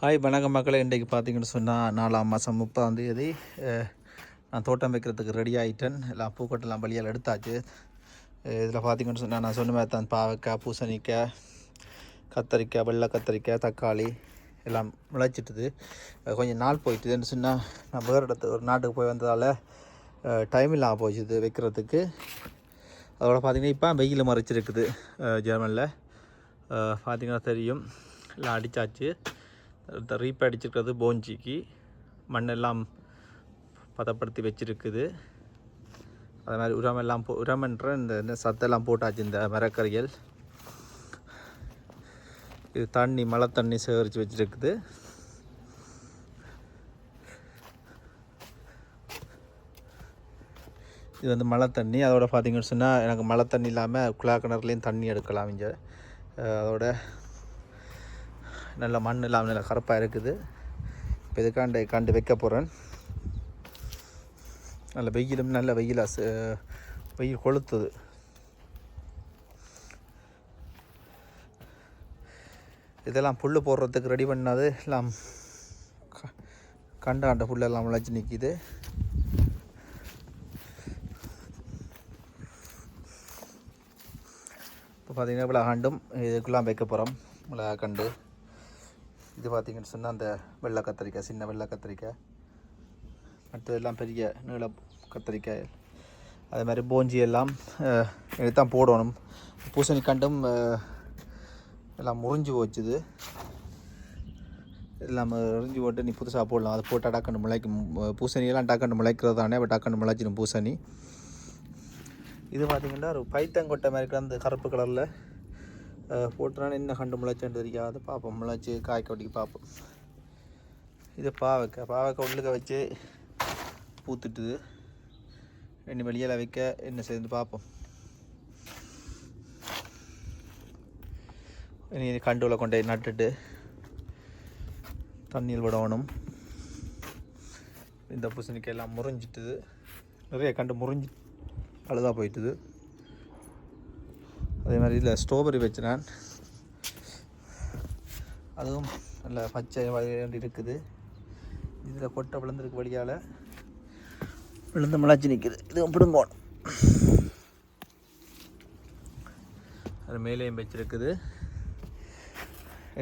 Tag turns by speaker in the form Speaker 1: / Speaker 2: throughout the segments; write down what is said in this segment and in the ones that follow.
Speaker 1: Hi வணக்க மக்களை. இன்றைக்கு பார்த்தீங்கன்னு சொன்னால் நாலாம் மாதம் முப்பதாம் தேதி நான் தோட்டம் வைக்கிறதுக்கு ரெடி ஆகிட்டேன் எல்லாம் பூக்கட்டெல்லாம் வழியால் எடுத்தாச்சு. இதில் பார்த்தீங்கன்னு சொன்னால் நான் சொன்ன மாதிரி தான் பாவக்காய் பூசணிக்காய் கத்தரிக்காய் வெள்ளை கத்தரிக்காய் தக்காளி எல்லாம் முளைச்சிட்டுது. கொஞ்சம் நாள் போயிட்டுதுன்னு சொன்னால் நான் வேறு இடத்து ஒரு நாட்டுக்கு போய் வந்ததால் டைம் இல்லாமல் போச்சுது வைக்கிறதுக்கு. அதோட பார்த்திங்கன்னா இப்போ வெயில் மறைச்சிருக்குது ஜெர்மனில். பார்த்திங்கன்னா தெரியும். எல்லாம் அடித்தாச்சு ரீப் அடிச்சிருக்கிறது போஞ்சிக்கு. மண்ணெல்லாம் பதப்படுத்தி வச்சிருக்குது. அதே மாதிரி உரமெல்லாம் போ உரம்ன்ற இந்த இந்த சத்தெல்லாம் போட்டாச்சு இந்த மரக்கறிகள். இது தண்ணி மழை தண்ணி சேகரித்து வச்சுருக்குது. இது வந்து மழை தண்ணி. அதோட பார்த்திங்கன்னு சொன்னால் எனக்கு மழை தண்ணி இல்லாமல் குழா கிணறுலேயும் தண்ணி எடுக்கலாம் இங்கே. அதோட நல்ல மண் இல்லாமல் நல்ல கருப்பாக இருக்குது. இப்போ இதுக்காண்டு கண்டு வைக்க போகிறேன் நல்ல வெயிலும் நல்ல வெயிலாக வெயில் கொளுத்துது. இதெல்லாம் புல் போடுறதுக்கு ரெடி பண்ணாது. எல்லாம் க- கண்டாண்ட புல்லெல்லாம் முளைச்சி நிற்கிது இப்போ பார்த்தீங்கன்னா மிளகாண்டும் இதுக்கெல்லாம் வைக்க போகிறோம் மிளகாக்கண்டு இது பார்த்தீங்கன்னு சொன்னால் அந்த வெள்ளை கத்திரிக்காய் சின்ன வெள்ளை கத்திரிக்காய். மற்றதெல்லாம் பெரிய நீள கத்திரிக்காய். அதே மாதிரி போஞ்சி எல்லாம் அஹ், போடணும். பூசணி கண்டும் எல்லாம் முறிஞ்சு போச்சுது. எல்லாம் முறிஞ்சு போட்டு நீ புதுசாக போடலாம். அதை போட்டால் டக்குன்னு முளைக்கும். பூசணியெல்லாம் டக்குன்னு முளைக்கிறது தானே அப்போ டக்குனு முளைச்சிடும் பூசணி. இது பார்த்திங்கன்னா ஒரு பைத்தங்கொட்டை மாதிரி இருக்கிற அந்த கருப்பு கலரில் போட்டுனா என்ன கண்டு முளைச்சேன்னு தெரியாது பார்ப்போம் முளைச்சி காய்க்க ஒட்டிக்கு பார்ப்போம் இது பாவக்காய் பாவக்காய் உள்ளுக்க வச்சு பூத்துட்டுது ரெண்டு வெளியில் வைக்க என்ன சேர்ந்து பார்ப்போம் இனி கண்டுவில் கொண்டு போய் நட்டுட்டு தண்ணியில் விடணும். இந்த பூசணிக்காய் எல்லாம் முறிஞ்சிட்டுது. நிறைய கண்டு முறிஞ்சி அழுதாக போயிட்டுது. அதே மாதிரி இதில் ஸ்ட்ராபெரி வச்சினேன். அதுவும் நல்ல பச்சை வகையாண்டு இருக்குது. இதில் கொட்டை விழுந்திருக்கு வழியால் விழுந்து மிளாச்சி நிற்குது இதுவும் பிடுங்கோணும். அது மேலேயும் வச்சுருக்குது.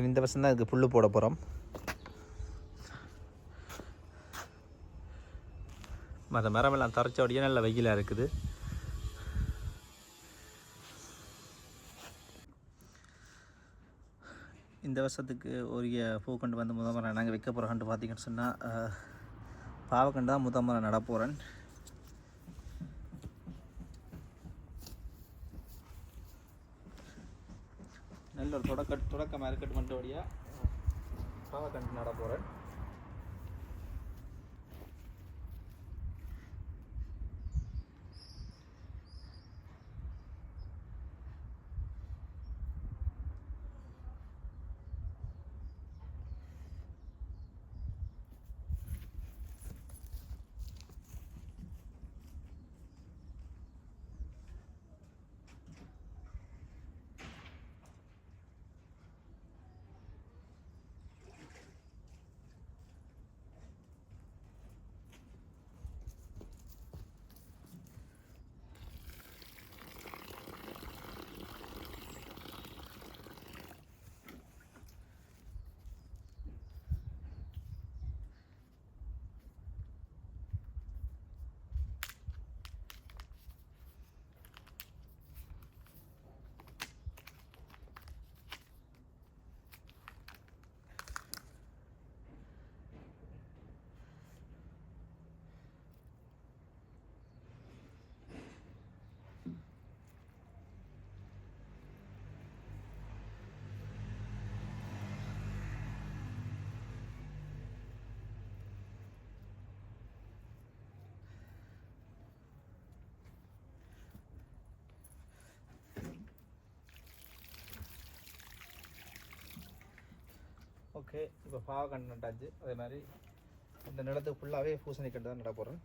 Speaker 1: இந்த வருஷம் தான் இதுக்கு புல் போட போகிறோம் மற்ற மரமெல்லாம் தரைச்ச அப்படியே நல்ல வெயிலாக இருக்குது. இந்த வருஷத்துக்கு உரிய பூக்கண்டு வந்து முதல் முறை நாங்கள் வைக்க போகிறோம்னு பார்த்தீங்கன்னு சொன்னால் பாவக்கண்டு தான் முதல் முறை நல்ல ஒரு தொடக்க தொடக்கமாக இருக்கட்டும் மட்டும்படியாக பாவக்கண்டு நட போகிறேன் ஓகே இப்போ பாவக்கண்டு நட்டாச்சு. அதே மாதிரி இந்த நிலத்துக்கு ஃபுல்லாகவே பூசணிக்கண்டு தான் நட போகிறேன்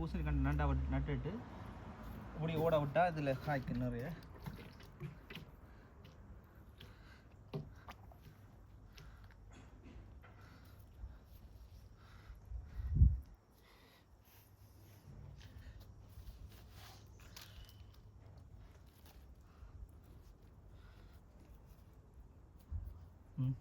Speaker 1: பூசணி கண்டு நண்டா விட்டு நட்டுட்டு இப்படி ஓட விட்டா இதில் காய்க்கு நிறைய. ம்.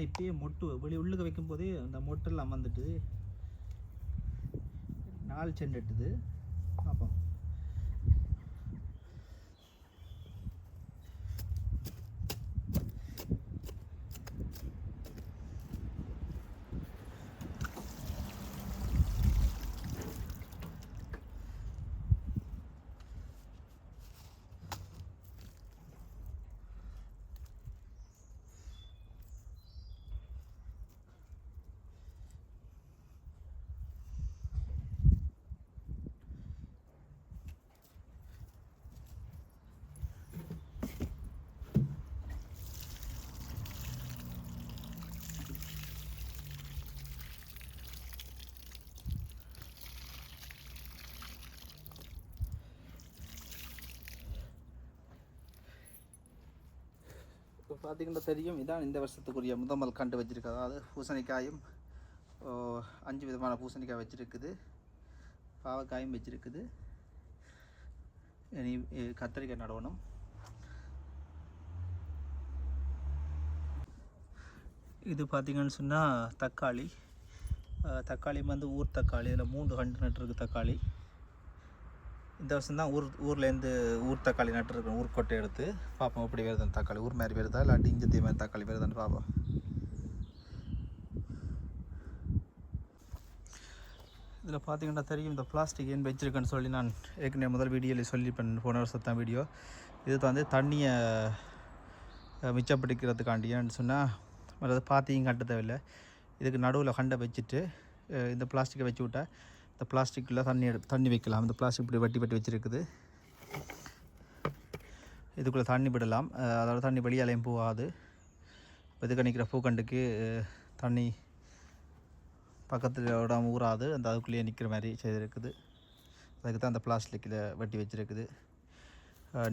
Speaker 1: அதான் இப்பயே மொட்டு வெளி உள்ளுக்கு வைக்கும் போதே அந்த மொட்டெல்லாம் அமர்ந்துட்டு நாள் சென்றுட்டுது பார்ப்போம் இப்போ பார்த்தீங்கன்னா தெரியும். இதான் இந்த வருஷத்துக்குரிய முதமல் கண்டு வச்சுருக்கு அதாவது பூசணிக்காயும் அஞ்சு விதமான பூசணிக்காய் வச்சுருக்குது. பாவக்காயும் வச்சுருக்குது. இனி கத்திரிக்காய் நடணும் இது பார்த்தீங்கன்னு சொன்னால் தக்காளி. தக்காளி வந்து ஊர் தக்காளி இதில் மூன்று கண்டு நட்டுருக்கு தக்காளி. இந்த வருஷம் தான் ஊர் ஊர்லேருந்து ஊர் தக்காளி நட்டுருக்கோம் ஊர் கொட்டை எடுத்து. பார்ப்போம் எப்படி வருது தக்காளி. ஊர் மாதிரி வருதா? இல்லாட்டி இஞ்சத்தி மாதிரி தக்காளி வருதான்னு பார்ப்போம் இதில் பார்த்தீங்கன்னா தெரியும் இந்த பிளாஸ்டிக் ஏன் வச்சிருக்கேன்னு சொல்லி நான் ஏற்கனவே முதல் வீடியோவில் சொல்லி போன போன வருஷத்தான் வீடியோ. இது வந்து தண்ணியை மிச்சப்படுத்திக்கிறதுக்காண்டியான்னு சொன்னால் அதாவது பாத்தியும் கட்ட தேவையில்லை. இதுக்கு நடுவில் கண்டை வச்சுட்டு இந்த பிளாஸ்டிக்கை வச்சு விட்டால் இந்த பிளாஸ்டிக்கில் தண்ணி எடு தண்ணி வைக்கலாம். இந்த பிளாஸ்டிக் இப்படி வட்டி வட்டி வச்சுருக்குது. இதுக்குள்ளே தண்ணி விடலாம். அதோட தண்ணி வெளியாலையும் போகாது. இதுக்கு நிற்கிற பூக்கண்டுக்கு தண்ணி பக்கத்தில் விடாமல் ஊறாது. அந்த அதுக்குள்ளேயே நிற்கிற மாதிரி செய்திருக்குது. அதுக்கு தான் அந்த பிளாஸ்டிக்கில் வெட்டி வச்சுருக்குது.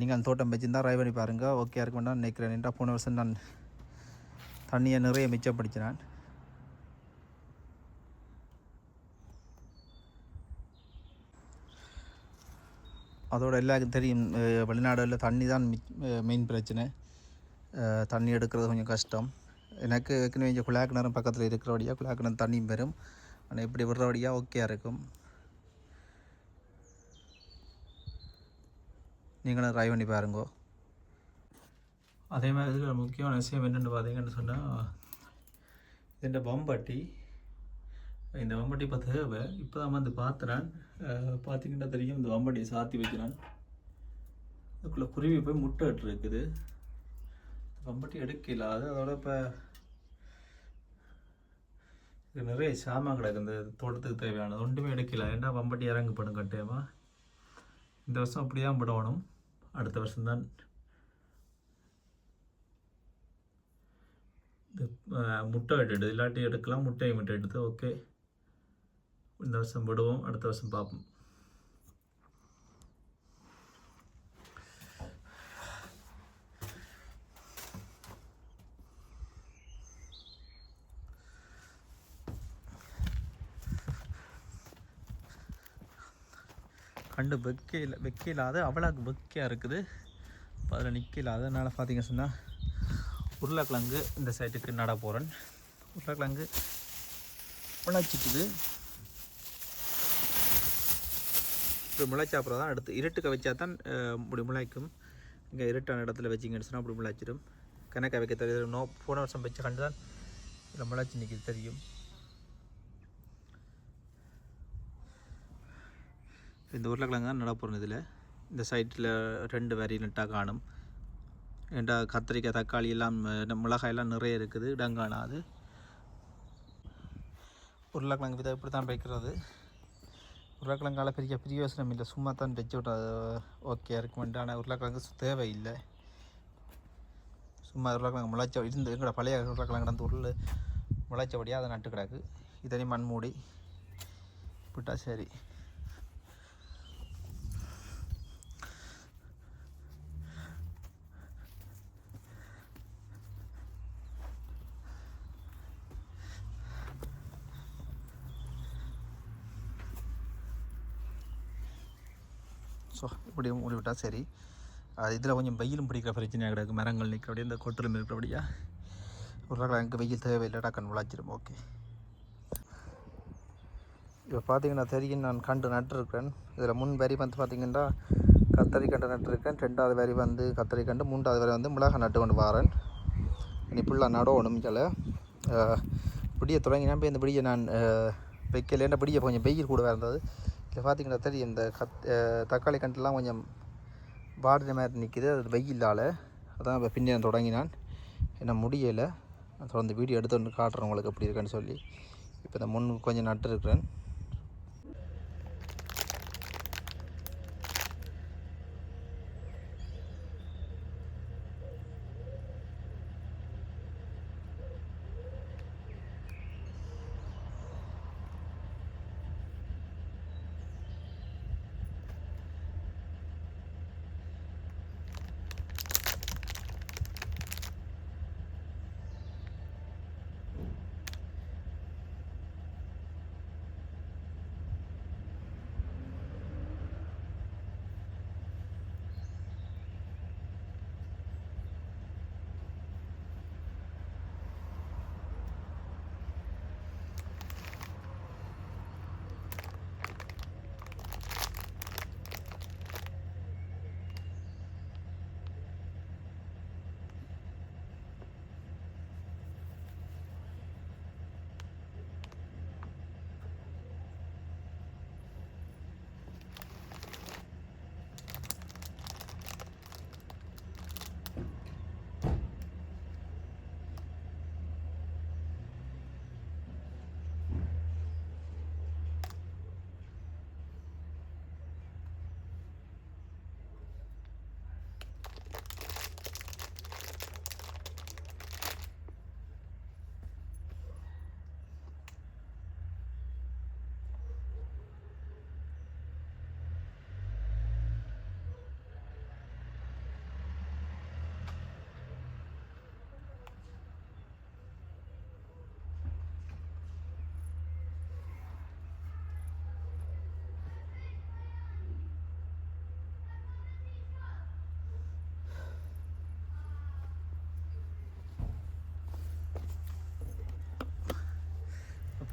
Speaker 1: நீங்கள் அந்த தோட்டம் வச்சுருந்தா ட்ரை பண்ணி பாருங்கள் ஓகே இருக்க வேண்டாம் நினைக்கிறேன். ஏன்டா போன வருஷம் நான் தண்ணியை நிறைய மிச்சப்படுத்தினான். அதோட எல்லாருக்கும் தெரியும் வெளிநாடுகளில் தண்ணி தான் மெயின் பிரச்சனை. தண்ணி எடுக்கிறது கொஞ்சம் கஷ்டம். எனக்கு ஏற்கனவே இங்கே குழாக்கிணறும் பக்கத்தில் இருக்கிறபடியாக குழாக்கிணறு தண்ணியும் பெறும். ஆனால் இப்படி விடுறபடியாக ஓகேயா இருக்கும். நீங்களும் ட்ரை பண்ணி பாருங்கோ. அதே மாதிரி இதில் முக்கியமான விஷயம் என்னென்னு பார்த்தீங்கன்னு சொன்னால் இந்த பம்பட்டி இந்த வம்பட்டி இப்போ தேவை இப்போ தான் வந்து பார்த்துறேன் பார்த்தீங்கன்னா தெரியும் இந்த வம்பட்டியை சாத்தி வைக்கிறான். அதுக்குள்ளே குருவி போய் முட்டை இருக்குது வம்பட்டி எடுக்கல. அதோட இப்போ நிறைய சாமான் கிடக்கு இந்த தோட்டத்துக்கு தேவையானது. ஒன்றுமே எடுக்கல. ஏன்னா வம்பட்டி இறங்கப்படும் கட்டாயமா இந்த வருஷம் அப்படி தான் விடணும் அடுத்த வருஷம் தான் முட்டை எடுத்து இல்லாட்டி எடுக்கலாம். முட்டையை மட்டும் எடுத்து ஓகே. இந்த வருஷம் விடுவோம் அடுத்த வருஷம் பார்ப்போம். கண்டு வெக்கையில் வெக்கையில்லாத அவ்வளோக்கு வெக்கையாக இருக்குது. அதில் நிற்கல அதனால் பார்த்தீங்க சொன்னால் உருளைக்கிழங்கு இந்த சைட்டுக்கு நட போகிறேன் உருளைக்கிழங்கு முளைச்சிட்டுது இப்படி முளைச்சா அப்புறம் தான் அடுத்து இருட்டுக்க வச்சா தான் இப்படி முளைக்கும். இங்கே இருட்டான இடத்துல வச்சிங்கன்னு சொன்னால் அப்படி முளைச்சிடும் கணக்கை வைக்க தெரியும் நோ போன வருஷம் வச்ச கண்டு தான் இதில் முளைச்சி நிற்கிறது தெரியும். இந்த உருளைக்கிழங்கு தான் நட இதில். இந்த சைட்டில் ரெண்டு வரி நட்டாக காணும். ஏண்டா கத்திரிக்காய் தக்காளி எல்லாம் அஹ், மிளகாய் எல்லாம் நிறைய இருக்குது. இடங்கானாது உருளைக்கிழங்கு விதை இப்படி தான் வைக்கிறது உருளைக்கிழங்கால பெரிய பிரயோசனம் இல்லை. சும்மா தான் வச்சு விட்டா ஓகே இருக்குமெண்டு ஆனால் உருளைக்கிழங்கு சு- தேவையில்லை. சும்மா உருளைக்கிழங்கு முளைச்ச இருந்து எங்களோட பழைய உருளைக்கிழங்கு அந்த உருள் முளைச்சபடியாக அதை நட்டு கிடக்கு. இதனையும் மண் மூடி விட்டா சரி. இப்படி மூடி விட்டால் சரி. இதில் கொஞ்சம் வெயிலும் பிடிக்கிற பிரச்சனையாக கிடக்கு. மரங்கள் நிற்கிறபடியே இந்த கொட்டிலும் இருக்கிறபடியா உருளைக்கிழங்கு வெயில் தேவையில்லடா கண் விளாச்சிடும் ஓகே. இப்போ பார்த்தீங்கன்னா தெரியும் நான் கண்டு நட்டுருக்கேன் இதில் முன் வரி வந்து பார்த்தீங்கன்னா கத்தரி கண்டு நட்டுருக்கேன். ரெண்டாவது வரி வந்து கத்தரி கண்டு மூன்றாவது வரி வந்து மிளகாய் நட்டு கொண்டு வரேன். இனி ஃபுல்லாக நடவணும் சில பிடியை தொடங்கினா போய் இந்த பிடியை நான் வைக்கலேன்னா பிடியை கொஞ்சம் வெயில் கூட இருந்தது. இதில் பார்த்தீங்கன்னா தெரியும் இந்த கத் தக்காளி கண்டுலாம் கொஞ்சம் வாடின மாதிரி நிற்கிது அது வெயிலால். அதான் இப்போ பின்னே தொடங்கினான். என்ன முடியலை. தொடர்ந்து வீடியோ எடுத்து வந்து காட்டுறேன் உங்களுக்கு எப்படி இருக்குன்னு சொல்லி. இப்போ இந்த முன் கொஞ்சம் நட்டுருக்கிறேன் இருக்கிறேன்.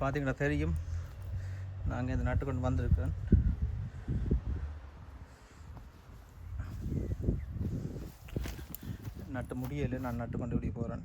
Speaker 1: பார்த்தீங்கன்னா தெரியும். நாங்கள் இந்த நட்டு கொண்டு வந்திருக்கேன் நட்டு முடியலை நான் நட்டு கொண்டு இப்படி போகிறேன்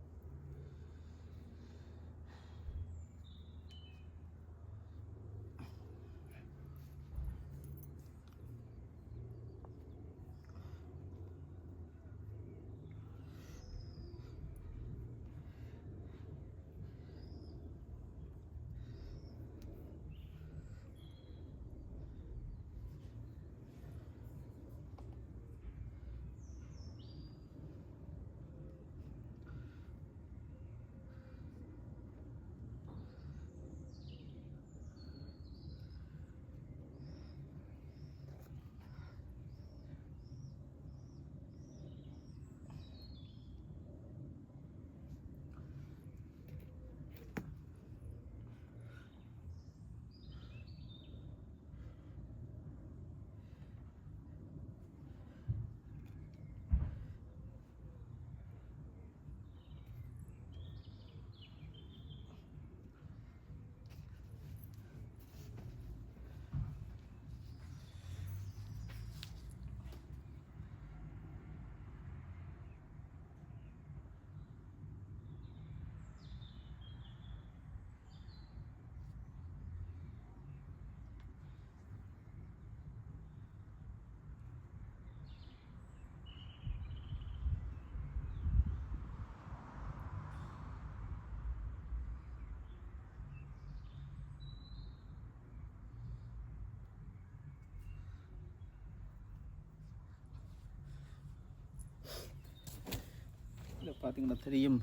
Speaker 1: பார்த்தீங்கன்னா தெரியும்.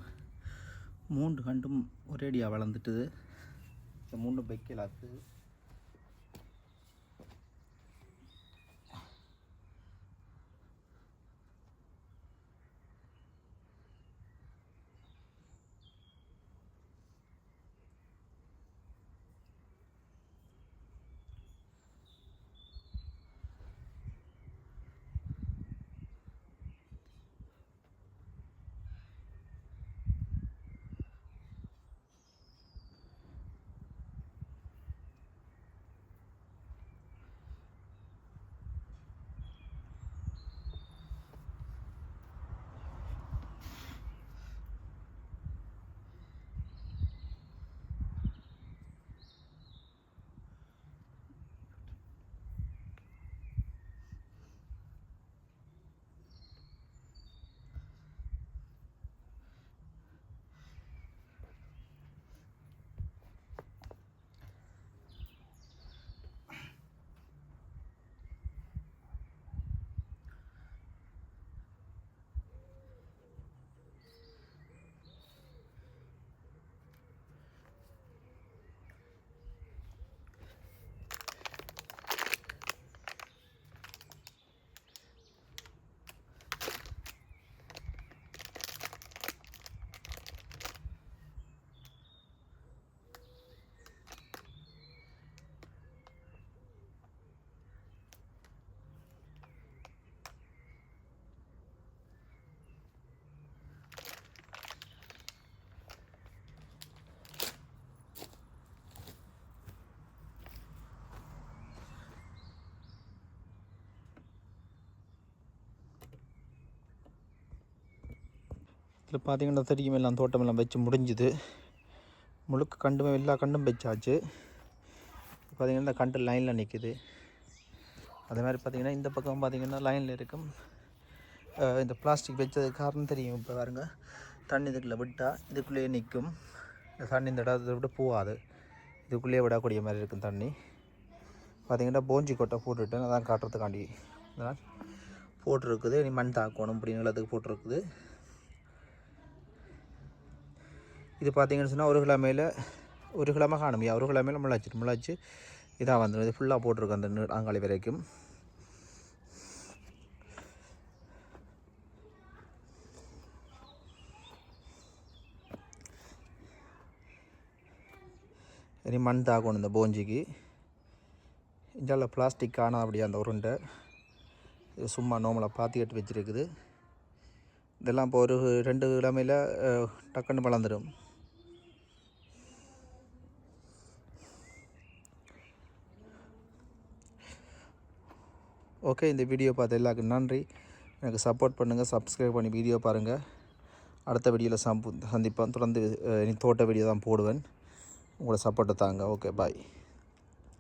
Speaker 1: மூன்று கண்டும் ஒரேடியாக வளர்ந்துட்டுது. இந்த மூன்று பைக்கலாக்கு இதில் பார்த்தீங்கன்னா தெரியும் எல்லாம் தோட்டம் எல்லாம் வச்சு முடிஞ்சுது. முழுக்க கண்டுமே எல்லா கண்டும் வச்சாச்சு. பார்த்தீங்கன்னா இந்த கண்டு லைனில் நிற்குது அதே மாதிரி பார்த்தீங்கன்னா இந்த பக்கம் பார்த்திங்கன்னா லைனில் இருக்கும். இந்த பிளாஸ்டிக் வச்சது காரணம் தெரியும் இப்போ பாருங்க. தண்ணி இதுக்குள்ளே விட்டால் இதுக்குள்ளேயே நிற்கும் இந்த தண்ணி இந்த இடத்தை விட்டு போகாது. இதுக்குள்ளேயே விடக்கூடிய மாதிரி இருக்கும் தண்ணி. பார்த்தீங்கன்னா போஞ்சி கொட்டை போட்டுவிட்டேன் அதான் காட்டுறதுக்காண்டி. அதான் போட்டிருக்குது. இனி மண் தாக்கணும் அப்படிங்கிறதுக்கு போட்டிருக்குது. இது பார்த்தீங்கன்னு சொன்னால் ஒரு கிழமையில் ஒரு கிழமை காணுமையா ஒரு கிழமையில் முளைச்சிட்டு முளைச்சி. இதாக வந்துடும் இது ஃபுல்லாக போட்டிருக்கோம் அந்த நீடாங்காலி வரைக்கும். இனி மண் தாக்கணும் இந்த போஞ்சிக்கு. இஞ்சால பிளாஸ்டிக் காணும் அப்படியே அந்த உருண்டை. இது சும்மா நோமலை பாத்தி கட்டி வச்சிருக்குது. இதெல்லாம் இப்போ ஒரு ரெண்டு கிழமையில் டக்குன்னு வளர்ந்துடும் ஓகே இந்த வீடியோ பார்த்த எல்லாருக்கும் நன்றி. எனக்கு சப்போர்ட் பண்ணுங்கள் சப்ஸ்கிரைப் பண்ணி வீடியோ பாருங்கள் அடுத்த வீடியோவில் சம்பு சந்திப்பேன் தொடர்ந்து இனி தோட்ட வீடியோ தான் போடுவேன். உங்களோட சப்போர்ட்டை தாங்க. Okay bye